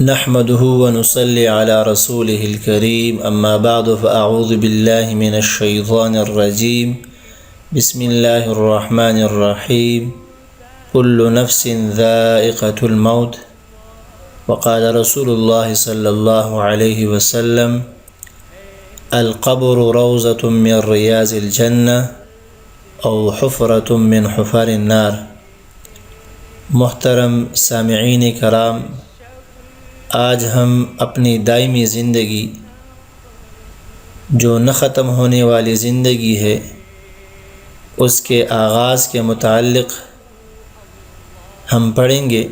نحمده ونصلي على رسوله الكريم. أما بعد فأعوذ بالله من الشيطان الرجيم. بسم الله الرحمن الرحيم. كل نفس ذائقة الموت. وقال رسول الله صلى الله عليه وسلم القبر روزة من رياض الجنة أو حفرة من حفر النار. محترم سامعین کرام آج ہم اپنی دائمی زندگی، جو نہ ختم ہونے والی زندگی ہے، اس کے آغاز کے متعلق ہم پڑھیں گے،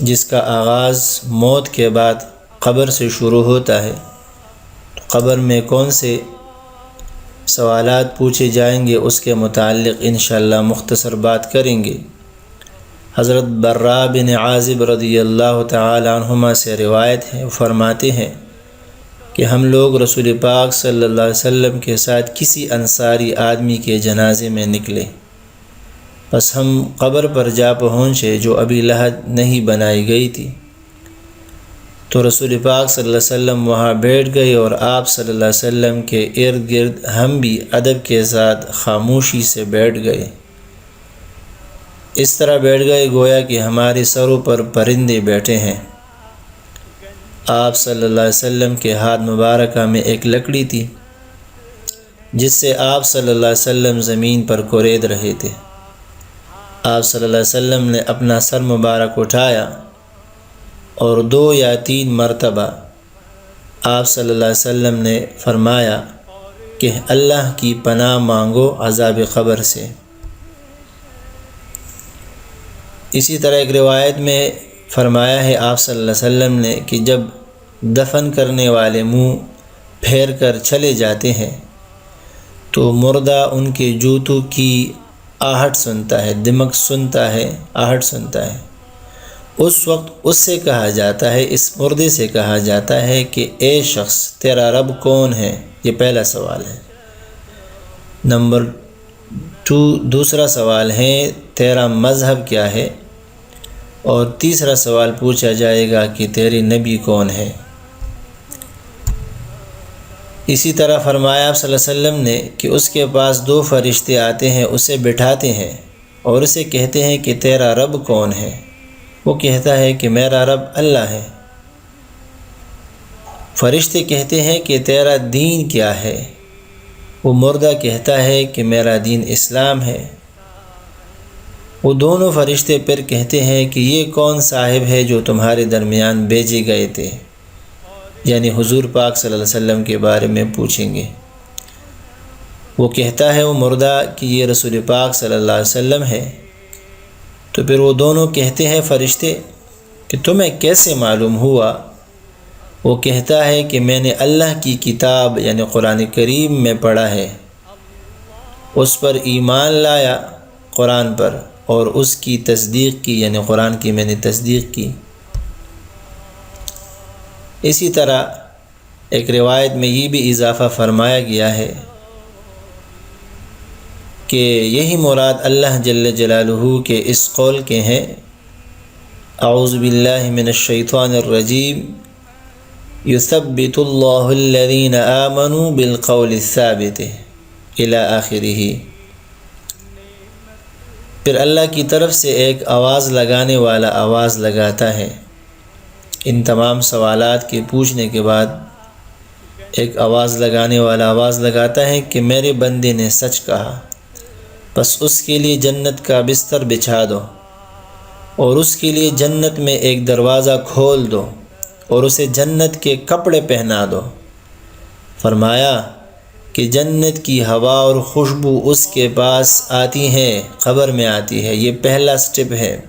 جس کا آغاز موت کے بعد قبر سے شروع ہوتا ہے۔ قبر میں کون سے سوالات پوچھے جائیں گے، اس کے متعلق انشاءاللہ مختصر بات کریں گے۔ حضرت برا بن عازب رضی اللہ تعالی عنہما سے روایت ہے فرماتے ہیں کہ ہم لوگ رسول پاک صلی اللہ علیہ وسلم کے ساتھ کسی انصاری آدمی کے جنازے میں نکلے۔ بس ہم قبر پر جا پہنچے جو ابھی لحد نہیں بنائی گئی تھی۔ تو رسول پاک صلی اللہ علیہ وسلم وہاں بیٹھ گئے اور آپ صلی اللہ علیہ وسلم کے ارد گرد ہم بھی ادب کے ساتھ خاموشی سے بیٹھ گئے۔ اس طرح بیٹھ گئے گویا کہ ہمارے سروں پر پرندے بیٹھے ہیں۔ آپ صلی اللہ علیہ وسلم کے ہاتھ مبارکہ میں ایک لکڑی تھی، جس سے آپ صلی اللہ علیہ وسلم زمین پر کورید رہے تھے۔ آپ صلی اللہ علیہ وسلم نے اپنا سر مبارک اٹھایا اور دو یا تین مرتبہ آپ صلی اللہ علیہ وسلم نے فرمایا کہ اللہ کی پناہ مانگو عذاب قبر سے۔ اسی طرح ایک روایت میں فرمایا ہے، آپ صلی اللہ علیہ وسلم نے کہ جب دفن کرنے والے منہ پھیر کر چلے جاتے ہیں، تو مردہ ان کے جوتوں کی آہٹ سنتا ہے، دمک سنتا ہے، آہٹ سنتا ہے۔ اس وقت اس سے کہا جاتا ہے، اس مردے سے کہا جاتا ہے کہ، اے شخص، تیرا رب کون ہے؟ یہ پہلا سوال ہے۔ نمبر ٹو دوسرا سوال ہے تیرا مذہب کیا ہے؟ اور تیسرا سوال پوچھا جائے گا کہ تیری نبی کون ہے اسی طرح فرمایا صلی اللہ علیہ وسلم نے کہ اس کے پاس دو فرشتے آتے ہیں، اسے بٹھاتے ہیں اور اسے کہتے ہیں کہ تیرا رب کون ہے؟ وہ کہتا ہے کہ میرا رب اللہ ہے۔ فرشتے کہتے ہیں کہ تیرا دین کیا ہے؟ وہ مردہ کہتا ہے کہ میرا دین اسلام ہے۔ وہ دونوں فرشتے پھر کہتے ہیں کہ یہ کون صاحب ہے جو تمہارے درمیان بیجے گئے تھے؟ یعنی حضور پاک صلی اللہ علیہ وسلم کے بارے میں پوچھیں گے۔ وہ کہتا ہے، وہ مردہ کہ یہ رسول پاک صلی اللہ علیہ وسلم ہے۔ تو پھر وہ دونوں کہتے ہیں فرشتے کہ تمہیں کیسے معلوم ہوا؟ وہ کہتا ہے کہ میں نے اللہ کی کتاب یعنی قرآن کریم میں پڑھا ہے۔ اس پر ایمان لایا قرآن پر۔ اور اس کی تصدیق کی یعنی قرآن کی میں نے تصدیق کی۔ اسی طرح ایک روایت میں یہ بھی اضافہ فرمایا گیا ہے کہ یہی مراد اللہ جل جلالہ کے اس قول کے ہیں۔ اعوذ باللہ من الشیطان الرجیم۔ یثبت اللہ الذین آمنوا بالقول الثابت الى آخرہ۔ پھر اللہ کی طرف سے ایک آواز لگانے والا آواز لگاتا ہے۔ ان تمام سوالات کے پوچھنے کے بعد ایک آواز لگانے والا آواز لگاتا ہے کہ میرے بندے نے سچ کہا۔ بس اس کے لیے جنت کا بستر بچھا دو اور اس کے لیے جنت میں ایک دروازہ کھول دو اور اسے جنت کے کپڑے پہنا دو۔ فرمایا کہ جنت کی ہوا اور خوشبو اس کے پاس آتی ہے قبر میں آتی ہے، یہ پہلا سٹپ ہے۔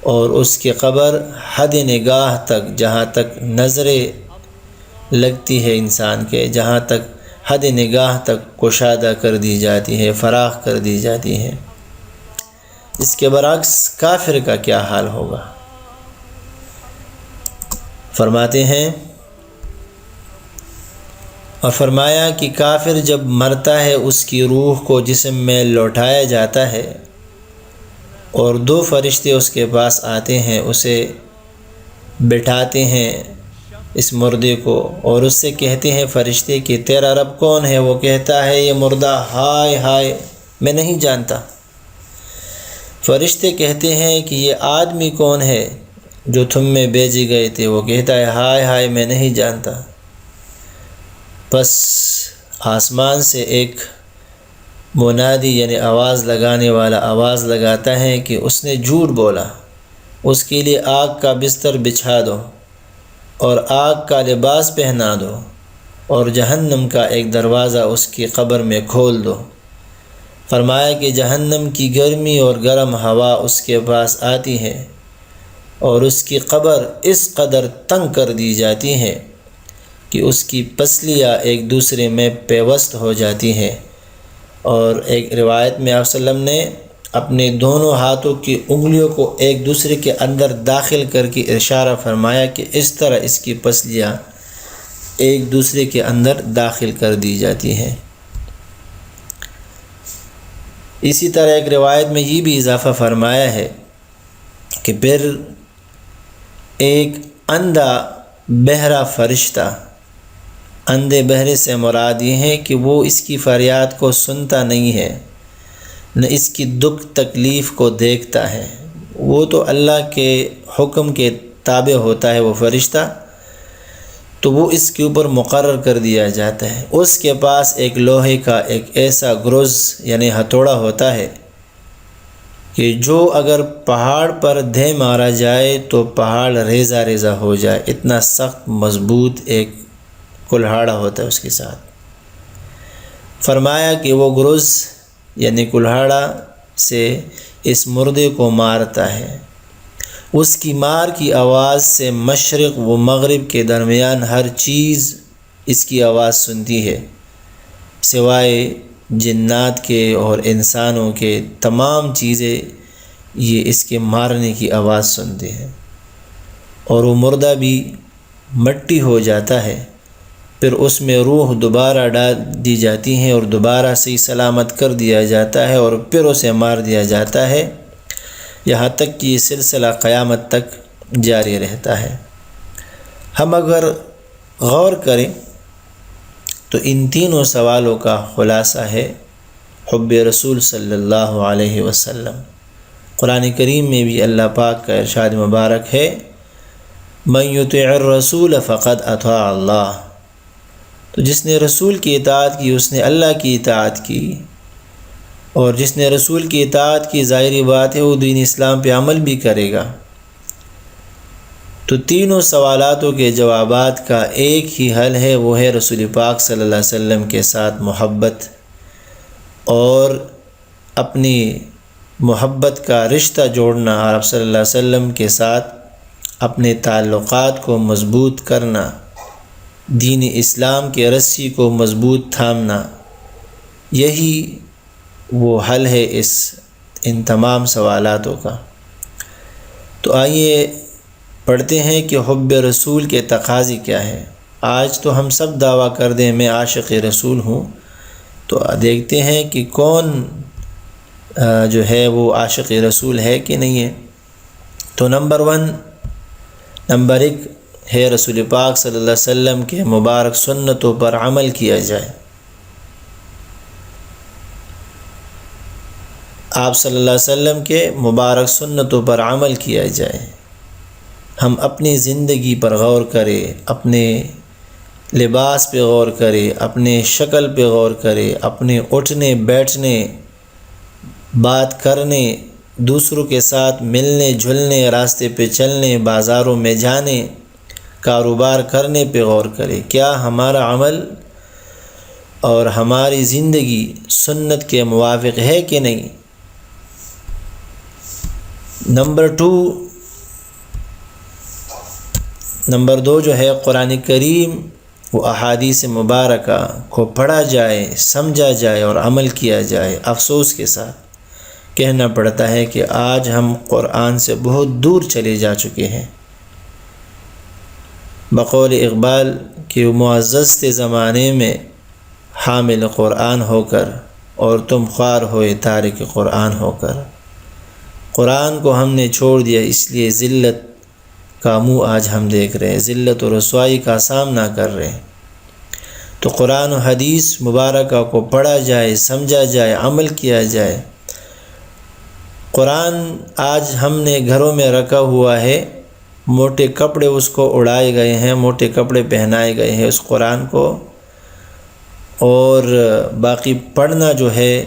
اور اس کی قبر حد نگاہ تک، جہاں تک نظریں لگتی ہے انسان کے، جہاں تک حد نگاہ تک کشادہ کر دی جاتی ہے، فراخ کر دی جاتی ہے۔ اس کے برعکس کافر کا کیا حال ہوگا؟ فرماتے ہیں اور فرمایا کہ کافر جب مرتا ہے اس کی روح کو جسم میں لوٹایا جاتا ہے اور دو فرشتے اس کے پاس آتے ہیں، اسے بٹھاتے ہیں اس مردے کو اور اس سے کہتے ہیں فرشتے کہ تیرا رب کون ہے؟ وہ کہتا ہے، یہ مردہ، ہائے ہائے، میں نہیں جانتا۔ فرشتے کہتے ہیں کہ یہ آدمی کون ہے جو تم میں بیجے گئے تھے؟ وہ کہتا ہے، ہائے ہائے، میں نہیں جانتا۔ بس آسمان سے ایک منادی یعنی آواز لگانے والا آواز لگاتا ہے کہ اس نے جھوٹ بولا، اس کے لیے آگ کا بستر بچھا دو اور آگ کا لباس پہنا دو اور جہنم کا ایک دروازہ اس کی قبر میں کھول دو۔ فرمایا کہ جہنم کی گرمی اور گرم ہوا اس کے پاس آتی ہے اور اس کی قبر اس قدر تنگ کر دی جاتی ہے۔ کہ اس کی پسلیاں ایک دوسرے میں پیوست ہو جاتی ہیں۔ اور ایک روایت میں آپ وسلم نے اپنے دونوں ہاتھوں کی انگلیوں کو ایک دوسرے کے اندر داخل کر کے اشارہ فرمایا کہ اس طرح اس کی پسلیاں ایک دوسرے کے اندر داخل کر دی جاتی ہیں۔ اسی طرح ایک روایت میں یہ بھی اضافہ فرمایا ہے کہ پھر ایک اندھا بہرا فرشتہ اندھے بہرے سے مراد یہ ہے کہ وہ اس کی فریاد کو سنتا نہیں ہے، نہ اس کی دکھ تکلیف کو دیکھتا ہے۔ وہ تو اللہ کے حکم کے تابع ہوتا ہے، وہ فرشتہ۔ تو وہ اس کے اوپر مقرر کر دیا جاتا ہے۔ اس کے پاس ایک لوہے کا ایک ایسا گروز یعنی ہتھوڑا ہوتا ہے کہ جو اگر پہاڑ پر دھے مارا جائے تو پہاڑ ریزہ ریزہ ہو جائے۔ اتنا سخت، مضبوط ایک کلہاڑا ہوتا ہے اس کے ساتھ۔ فرمایا کہ وہ گروز یعنی کلہاڑا سے اس مردے کو مارتا ہے۔ اس کی مار کی آواز سے مشرق و مغرب کے درمیان ہر چیز اس کی آواز سنتی ہے۔ سوائے جنات کے اور انسانوں کے تمام چیزیں یہ اس کے مارنے کی آواز سنتے ہیں۔ اور وہ مردہ بھی مٹی ہو جاتا ہے۔ پھر اس میں روح دوبارہ ڈال دی جاتی ہیں اور دوبارہ صحیح سلامت کر دیا جاتا ہے اور پھر اسے مار دیا جاتا ہے۔ یہاں تک کہ یہ سلسلہ قیامت تک جاری رہتا ہے۔ ہم اگر غور کریں تو ان تینوں سوالوں کا خلاصہ ہے حب رسول صلی اللہ علیہ وسلم۔ قرآن کریم میں بھی اللہ پاک کا ارشاد مبارک ہے۔ میں یطع الرسول فقط اطاع اللہ۔ تو جس نے رسول کی اطاعت کی، اس نے اللہ کی اطاعت کی۔ اور جس نے رسول کی اطاعت کی، ظاہری بات ہے، وہ دین اسلام پہ عمل بھی کرے گا۔ تو تینوں سوالاتوں کے جوابات کا ایک ہی حل ہے، وہ ہے رسول پاک صلی اللہ علیہ وسلم کے ساتھ محبت اور اپنی محبت کا رشتہ جوڑنا۔ آپ صلی اللہ علیہ وسلم کے ساتھ اپنے تعلقات کو مضبوط کرنا۔ دین اسلام کے رسی کو مضبوط تھامنا۔ یہی وہ حل ہے اس، ان تمام سوالاتوں کا۔ تو آئیے پڑھتے ہیں کہ حب رسول کے تقاضی کیا ہے آج تو ہم سب دعویٰ کر دیں میں عاشق رسول ہوں۔ تو دیکھتے ہیں کہ کون جو ہے وہ عاشق رسول ہے کہ نہیں ہے۔ تو نمبر ون، نمبر ایک ہے رسول پاک صلی اللہ علیہ وسلم کے مبارک سنتوں پر عمل کیا جائے۔ آپ صلی اللہ علیہ وسلم کے مبارک سنتوں پر عمل کیا جائے۔ ہم اپنی زندگی پر غور کرے اپنے لباس پہ غور کرے اپنے شکل پہ غور کرے اپنے اٹھنے، بیٹھنے، بات کرنے، دوسروں کے ساتھ ملنے، جھلنے، راستے پہ چلنے، بازاروں میں جانے۔ کاروبار کرنے پہ غور کرے، کیا ہمارا عمل اور ہماری زندگی سنت کے موافق ہے کہ نہیں؟ نمبر ٹو نمبر دو جو ہے، قرآن کریم وہ احادیث مبارکہ کو پڑھا جائے، سمجھا جائے اور عمل کیا جائے افسوس کے ساتھ۔ کہنا پڑتا ہے کہ آج ہم قرآن سے بہت دور چلے جا چکے ہیں۔ بقول اقبال کہ معزز زمانے میں حامل قرآن ہو کر اور تم خوار ہوئے تارک قرآن ہو کر۔ قرآن کو ہم نے چھوڑ دیا، اس لیے ذلت کا منہ آج ہم دیکھ رہے ہیں، ذلت و رسوائی کا سامنا کر رہے ہیں۔ تو قرآن و حدیث مبارکہ کو پڑھا جائے، سمجھا جائے، عمل کیا جائے۔ قرآن آج ہم نے گھروں میں رکھا ہوا ہے۔ موٹے کپڑے اس کو اڑائے گئے ہیں، موٹے کپڑے پہنائے گئے ہیں اس قرآن کو۔ اور باقی پڑھنا جو ہے،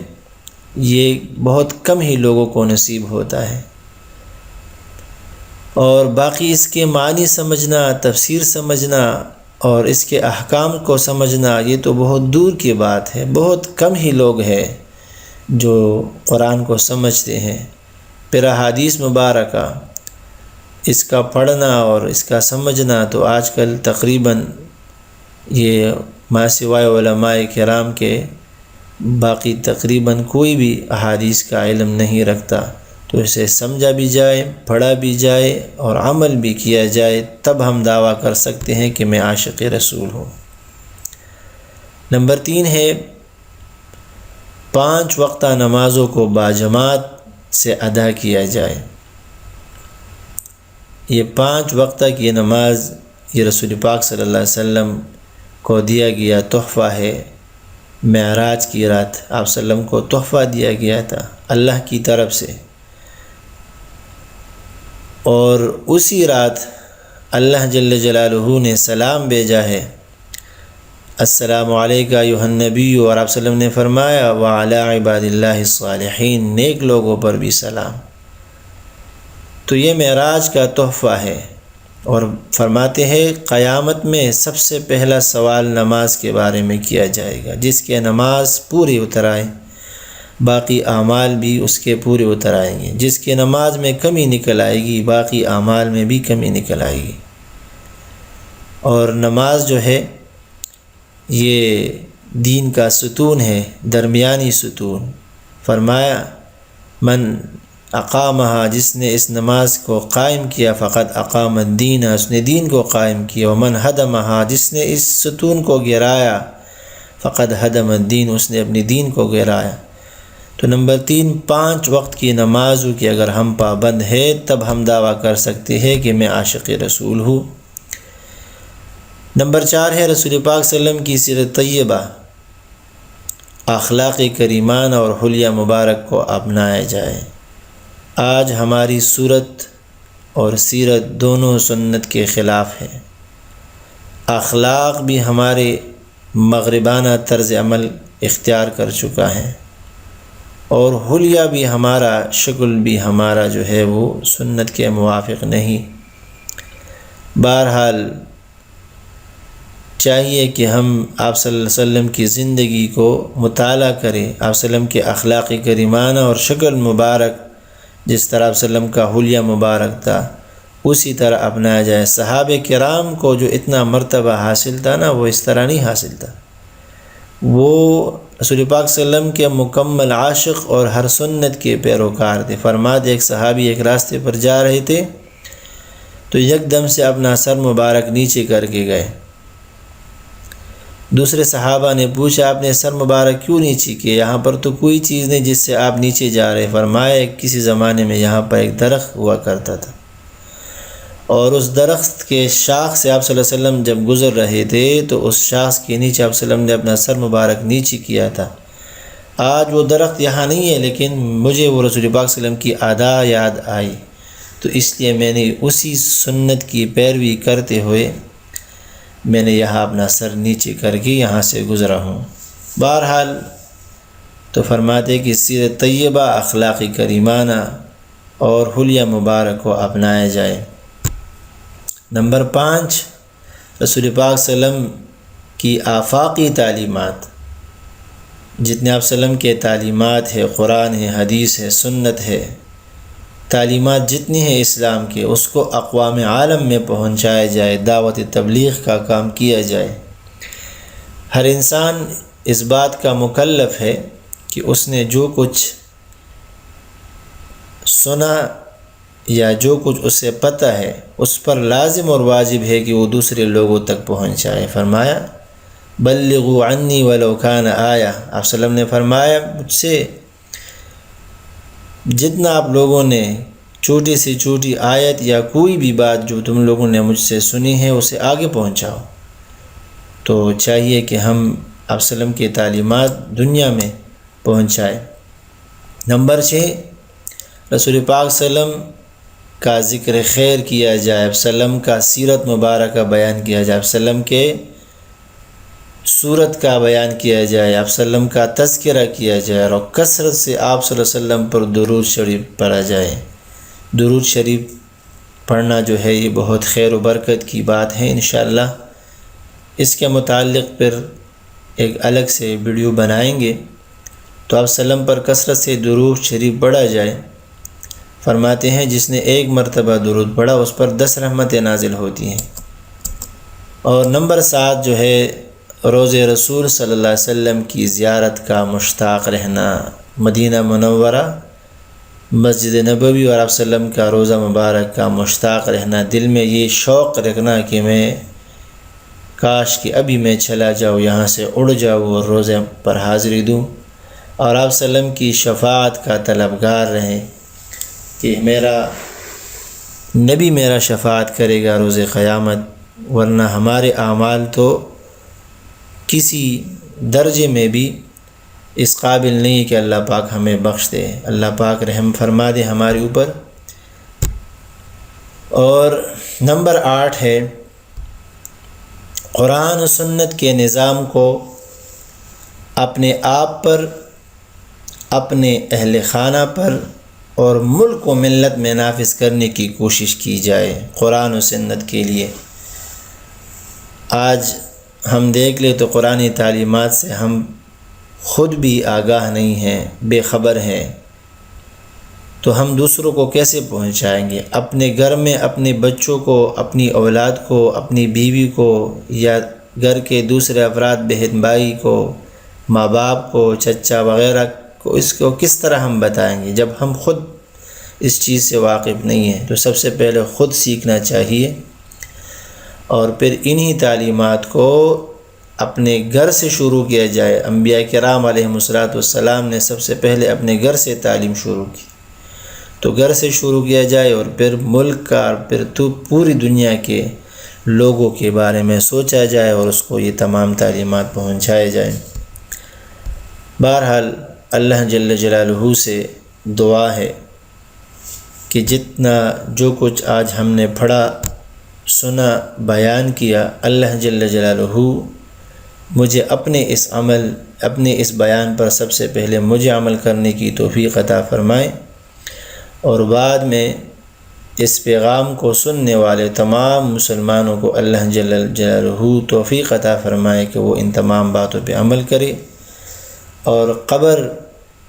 یہ بہت کم ہی لوگوں کو نصیب ہوتا ہے۔ اور باقی اس کے معنی سمجھنا، تفسیر سمجھنا اور اس کے احکام کو سمجھنا، یہ تو بہت دور کی بات ہے۔ بہت کم ہی لوگ ہیں جو قرآن کو سمجھتے ہیں۔ پھر حادیث مبارکہ۔ اس کا پڑھنا اور اس کا سمجھنا تو آج کل تقریباً یہ ما سوائے علماء کرام کے باقی تقریباً کوئی بھی احادیث کا علم نہیں رکھتا۔ تو اسے سمجھا بھی جائے، پڑھا بھی جائے اور عمل بھی کیا جائے، تب ہم دعویٰ کر سکتے ہیں کہ میں عاشق رسول ہوں۔ نمبر تین ہے، پانچ وقتہ نمازوں کو باجماعت سے ادا کیا جائے۔ یہ پانچ وقتہ کی نماز یہ رسول پاک صلی اللہ علیہ وسلم کو دیا گیا تحفہ ہے۔ معراج کی رات آپ وسلم کو تحفہ دیا گیا تھا اللہ کی طرف سے۔ اور اسی رات اللہ جل جلالہ نے سلام بھیجا ہے۔ السلام علیکہ یوہنبی اور آپ وسلم نے فرمایا و عباد اللہ صالحین نیک لوگوں پر بھی سلام۔ تو یہ معراج کا تحفہ ہے۔ اور فرماتے ہیں، قیامت میں سب سے پہلا سوال نماز کے بارے میں کیا جائے گا، جس کے نماز پوری اتر آئے باقی اعمال بھی اس کے پورے اتر آئیں گے۔ جس کی نماز میں کمی نکل آئے گی، باقی اعمال میں بھی کمی نکل آئے گی۔ اور نماز جو ہے، یہ دین کا ستون ہے، درمیانی ستون۔ فرمایا، من اقامہ جس نے اس نماز کو قائم کیا فقط اقام الدین اس نے دین کو قائم کیا، ومن حدمہ جس نے اس ستون کو گرایا فقط حدم الدین اس نے اپنی دین کو گرایا۔ تو نمبر تین، پانچ وقت کی نمازوں کی اگر ہم پابند ہے تب ہم دعویٰ کر سکتے ہیں کہ میں عاشق رسول ہوں۔ نمبر چار ہے، رسول پاک صلی اللہ علیہ وسلم کی سیرت طیبہ۔ اخلاق کریمان اور حلیہ مبارک کو اپنایا جائے۔ آج ہماری صورت اور سیرت دونوں سنت کے خلاف ہے۔ اخلاق بھی ہمارے مغربانہ طرز عمل اختیار کر چکا ہے اور حلیہ بھی ہمارا، شکل بھی ہمارا جو ہے وہ سنت کے موافق نہیں۔ بہرحال چاہیے کہ ہم آپ صلی اللہ علیہ وسلم کی زندگی کو مطالعہ کریں، آپ وسلم کے اخلاقی کریمانہ اور شکل مبارک جس طرح وسلم کا حلیہ مبارک تھا، اسی طرح اپنایا جائے۔ صحاب کرام کو جو اتنا مرتبہ حاصل تھا نا، وہ اس طرح نہیں حاصل تھا۔ وہ رسول پاک صلی اللہ علیہ وسلم کے مکمل عاشق اور ہر سنت کے پیروکار تھے۔ فرماد ایک صحابی ایک راستے پر جا رہے تھے، تو یک دم سے اپنا سر مبارک نیچے کر کے گئے۔ دوسرے صحابہ نے پوچھا، آپ نے سر مبارک کیوں نیچے کیے یہاں پر تو کوئی چیز نہیں جس سے آپ نیچے جا رہے فرمائے کسی زمانے میں یہاں پر ایک درخت ہوا کرتا تھا۔ اور اس درخت کے شاخ سے آپ صلی اللہ علیہ وسلم جب گزر رہے تھے، تو اس شاخ کے نیچے آپ صلی اللہ علیہ وسلم نے اپنا سر مبارک نیچے کیا تھا۔ آج وہ درخت یہاں نہیں ہے، لیکن مجھے وہ رسول پاک صلی اللہ علیہ وسلم کی ادا یاد آئی۔ تو اس لیے میں نے اسی سنت کی پیروی کرتے ہوئے میں نے یہاں اپنا سر نیچے کر کے یہاں سے گزرا ہوں۔ بہرحال تو فرماتے کہ سیر طیبہ اخلاقی کریمانہ اور حلیہ مبارک کو اپنایا جائے۔ نمبر پانچ، رسول پاک وسلم کی آفاقی تعلیمات۔ جتنے آپ وسلم کے تعلیمات ہے قرآن ہے، حدیث ہے، سنت ہے تعلیمات جتنی ہیں اسلام کے، اس کو اقوام عالم میں پہنچایا جائے، دعوت تبلیغ کا کام کیا جائے۔ ہر انسان اس بات کا مکلف ہے کہ اس نے جو کچھ سنا یا جو کچھ اسے پتہ ہے، اس پر لازم اور واجب ہے کہ وہ دوسرے لوگوں تک پہنچائے۔ فرمایا بلغو عنی ولو کان آیا آپ وسلم نے فرمایا، مجھ سے جتنا آپ لوگوں نے چھوٹی سی چھوٹی آیت یا کوئی بھی بات جو تم لوگوں نے مجھ سے سنی ہے، اسے آگے پہنچاؤ۔ تو چاہیے کہ ہم آپ وسلم کی تعلیمات دنیا میں پہنچائیں۔ نمبر چھ، رسول پاک وسلم کا ذکر خیر کیا جائے۔ وسلم کا سیرت مبارکہ بیان کیا جائے۔ وسلم کے صورت کا بیان کیا جائے، آپ وسلم کا تذکرہ کیا جائے اور کثرت سے آپ صلی اللہ علیہ وسلم پر درود شریف پڑھا جائے۔ درود شریف پڑھنا جو ہے، یہ بہت خیر و برکت کی بات ہے انشاءاللہ۔ اس کے متعلق پھر ایک الگ سے ویڈیو بنائیں گے۔ تو آپ وسلم پر کثرت سے درود شریف پڑھا جائے۔ فرماتے ہیں، جس نے ایک مرتبہ درود پڑھا، اس پر دس رحمتیں نازل ہوتی ہیں۔ اور نمبر سات جو ہے روز رسول صلی اللہ علیہ وسلم کی زیارت کا مشتاق رہنا مدینہ منورہ، مسجد نبوی اور آپ وسلم کا روزہ مبارک کا مشتاق رہنا۔ دل میں یہ شوق رکھنا کہ میں کاش کہ ابھی میں چلا جاؤں، یہاں سے اڑ جاؤں اور روزے پر حاضری دوں۔ اور آپ وسلم کی شفاعت کا طلبگار رہیں کہ میرا نبی میرا شفاعت کرے گا روز قیامت، ورنہ ہمارے اعمال تو کسی درجے میں بھی اس قابل نہیں کہ اللہ پاک ہمیں بخش دے۔ اللہ پاک رحم فرما دے ہمارے اوپر۔ اور نمبر آٹھ ہے، قرآن و سنت کے نظام کو اپنے آپ پر، اپنے اہل خانہ پر اور ملک و ملت میں نافذ کرنے کی کوشش کی جائے۔ قرآن و سنت کے لیے۔ آج ہم دیکھ لیں تو قرآن تعلیمات سے ہم خود بھی آگاہ نہیں ہیں، بے خبر ہیں۔ تو ہم دوسروں کو کیسے پہنچائیں گے؟ اپنے گھر میں اپنے بچوں کو، اپنی اولاد کو، اپنی بیوی کو یا گھر کے دوسرے افراد، بہن بھائی کو، ماں باپ کو، چچا وغیرہ کو، اس کو کس طرح ہم بتائیں گے؟ جب ہم خود اس چیز سے واقف نہیں ہیں، تو سب سے پہلے خود سیکھنا چاہیے۔ اور پھر انہی تعلیمات کو اپنے گھر سے شروع کیا جائے۔ انبیاء کرام علیہ مسلاۃ والسلام نے سب سے پہلے اپنے گھر سے تعلیم شروع کی۔ تو گھر سے شروع کیا جائے اور پھر ملک کا اور پھر تو پوری دنیا کے لوگوں کے بارے میں سوچا جائے اور اس کو یہ تمام تعلیمات پہنچائے جائیں۔ بہرحال اللہ جل جلالہ سے دعا ہے کہ جتنا جو کچھ آج ہم نے پڑھا سنا، بیان کیا، اللہ جل جلالہ مجھے اپنے اس عمل، اپنے اس بیان پر سب سے پہلے مجھے عمل کرنے کی توفیق عطا فرمائے۔ اور بعد میں اس پیغام کو سننے والے تمام مسلمانوں کو اللہ جل جلالہ توفیق عطا فرمائے کہ وہ ان تمام باتوں پہ عمل کرے۔ اور قبر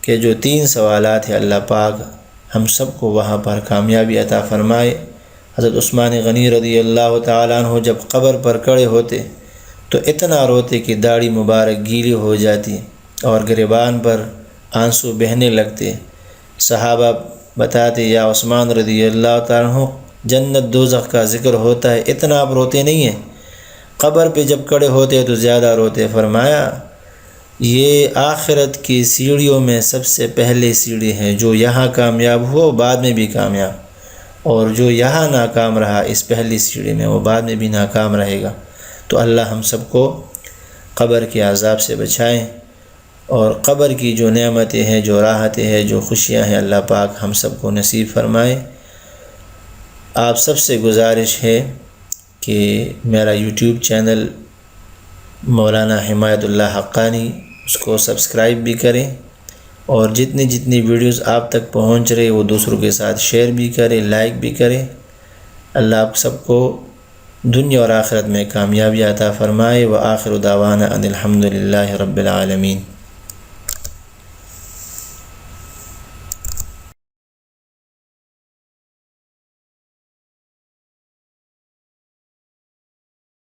کے جو تین سوالات ہیں، اللہ پاک ہم سب کو وہاں پر کامیابی عطا فرمائے۔ حضرت عثمان غنی رضی اللہ تعالیٰ عنہ جب قبر پر کڑے ہوتے تو اتنا روتے کہ داڑھی مبارک گیلی ہو جاتی اور گریبان پر آنسو بہنے لگتے۔ صحابہ بتاتے، یا عثمان رضی اللہ تعالیٰ عنہ، جنت دوزخ کا ذکر ہوتا ہے، اتنا آپ روتے نہیں ہیں۔ قبر پہ جب کڑے ہوتے تو زیادہ روتے۔ فرمایا، یہ آخرت کی سیڑھیوں میں سب سے پہلے سیڑھی ہیں جو یہاں کامیاب ہو، بعد میں بھی کامیاب۔ اور جو یہاں ناکام رہا اس پہلی سیڑھی میں وہ بعد میں بھی ناکام رہے گا۔ تو اللہ ہم سب کو قبر کے عذاب سے بچائیں۔ اور قبر کی جو نعمتیں ہیں، جو راحتیں ہیں، جو خوشیاں ہیں، اللہ پاک ہم سب کو نصیب فرمائے۔ آپ سب سے گزارش ہے کہ میرا یوٹیوب چینل مولانا حمایت اللہ حقانی اس کو سبسکرائب بھی کریں۔ اور جتنی جتنی ویڈیوز آپ تک پہنچ رہے وہ دوسروں کے ساتھ شیئر بھی کرے لائک بھی کرے اللہ آپ سب کو دنیا اور آخرت میں کامیابی عطا فرمائے۔ و آخر داوانہ ان الحمد للہ رب العالمین۔